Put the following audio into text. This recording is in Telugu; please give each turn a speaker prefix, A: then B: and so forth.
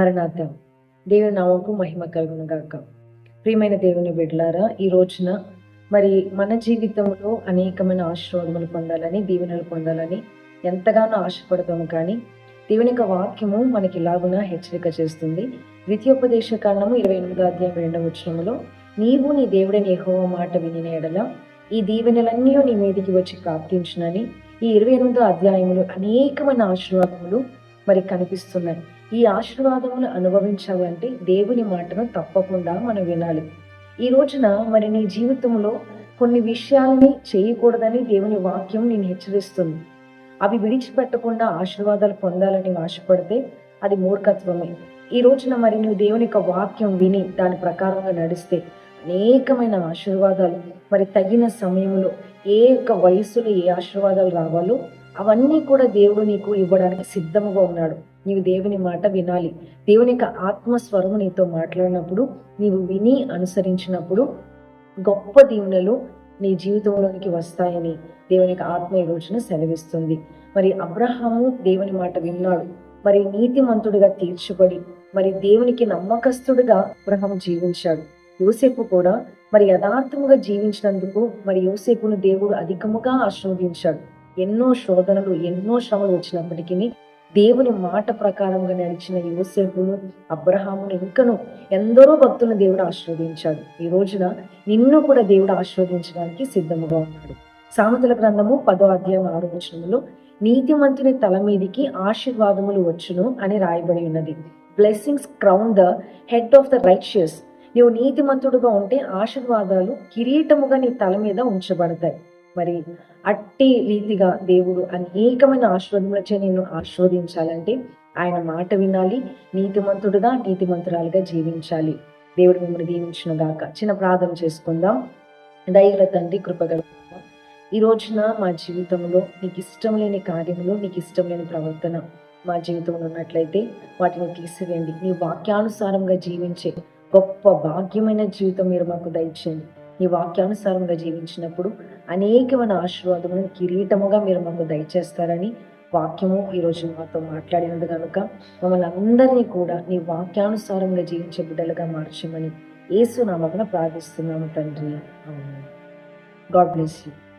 A: మరణార్థం. దేవుని నామకు మహిమ కలుగును గాక ప్రియమైన దేవుని బిడ్డలారా ఈ రోజున మరి మన జీవితంలో అనేకమైన ఆశీర్వాదములు పొందాలని దీవెనలు పొందాలని ఎంతగానో ఆశపడతాము కానీ దేవుని యొక్క వాక్యము మనకి ఇలాగున హెచ్చరిక చేస్తుంది. ద్వితీయోపదేశ కారణము ఇరవై ఎనిమిదో అధ్యాయం రెండవ వచనములో నీవు నీ దేవుడిని యెహోవా మాట వినిన ఎడల ఈ దీవెనలన్నీ నీ మీదికి వచ్చి ప్రాప్తించునని ఈ ఇరవై ఎనిమిదో అధ్యాయములు అనేకమైన ఆశీర్వాదములు మరి కనిపిస్తున్నాయి. ఈ ఆశీర్వాదములు అనుభవించాలంటే దేవుని మాటను తప్పకుండా మనం వినాలి. ఈ రోజున మరి నీ జీవితంలో కొన్ని విషయాలని చేయకూడదని దేవుని వాక్యం నేను హెచ్చరిస్తుంది. అవి విడిచిపెట్టకుండా ఆశీర్వాదాలు పొందాలని ఆశపడితే అది మూర్ఖత్వమే. ఈ రోజున మరి నువ్వు దేవుని యొక్క వాక్యం విని దాని ప్రకారంగా నడిస్తే అనేకమైన ఆశీర్వాదాలు మరి తగిన సమయంలో ఏ యొక్క వయసులో ఏ ఆశీర్వాదాలు రావాలో అవన్నీ కూడా దేవుడు నీకు ఇవ్వడానికి సిద్ధముగా ఉన్నాడు. నీవు దేవుని మాట వినాలి. దేవుని యొక్క ఆత్మస్వరము నీతో మాట్లాడినప్పుడు నీవు విని అనుసరించినప్పుడు గొప్ప దీవెనలు నీ జీవితంలోనికి వస్తాయని దేవుని యొక్క ఆత్మ ఈ రోజున సెలవిస్తుంది. మరి అబ్రహాము దేవుని మాట విన్నాడు. మరి నీతిమంతుడిగా తీర్చబడి మరి దేవునికి నమ్మకస్తుడిగా అబ్రహం జీవించాడు. యోసేపు కూడా మరి యథార్థముగా జీవించినందుకు మరి యోసేపును దేవుడు అధికముగా ఆశీర్వదించాడు. ఎన్నో శోధనలు ఎన్నో శ్రమలు వచ్చినప్పటికీ దేవుని మాట ప్రకారంగా నడిచిన యోసేపును అబ్రహామును ఇంకను ఎందరో భక్తులను దేవుడు ఆశీర్వదించాడు. ఈ రోజున నిన్ను కూడా దేవుడు ఆశీర్వదించడానికి సిద్ధముగా ఉన్నాడు. సామెతల గ్రంథము పదో అధ్యాయం ఆరు వచనములో నీతిమంతుని తల మీదికి ఆశీర్వాదములు వచ్చును అని రాయబడి ఉన్నది. Blessings crown the head of the righteous నీవు నీతిమంతుడుగా ఉంటే ఆశీర్వాదాలు కిరీటముగా నీ తల మీద ఉంచబడతాయి. మరి అట్టి రీతిగా దేవుడు అనేకమైన ఆశీర్వదములచే నేను ఆశీర్వదించాలంటే ఆయన మాట వినాలి నీతిమంతుడుగా నీతిమంతురాలుగా జీవించాలి. దేవుడు మిమ్మల్ని దీవించిన గాక. చిన్న ప్రార్థన చేసుకుందాం. దయగల తండ్రి కృపగల ఈ రోజున మా జీవితంలో నీకు ఇష్టం లేని కార్యములు నీకు ఇష్టం లేని ప్రవర్తన మా జీవితంలో ఉన్నట్లయితే వాటిని తీసివేయండి. నీ వాక్యానుసారంగా జీవించే గొప్ప భాగ్యమైన జీవితం మీరు మాకు దయచేయండి. నీ వాక్యానుసారంగా జీవించినప్పుడు అనేకమైన ఆశీర్వాదములను కిరీటముగా మీరు మాకు దయచేస్తారని వాక్యము ఈరోజు మాతో మాట్లాడినది కనుక మమ్మల్ని అందరినీ కూడా నీ వాక్యానుసారంగా జీవించే బిడ్డలుగా మార్చమని ఏసు నామమున ప్రార్థిస్తున్నాము తండ్రి. God bless you.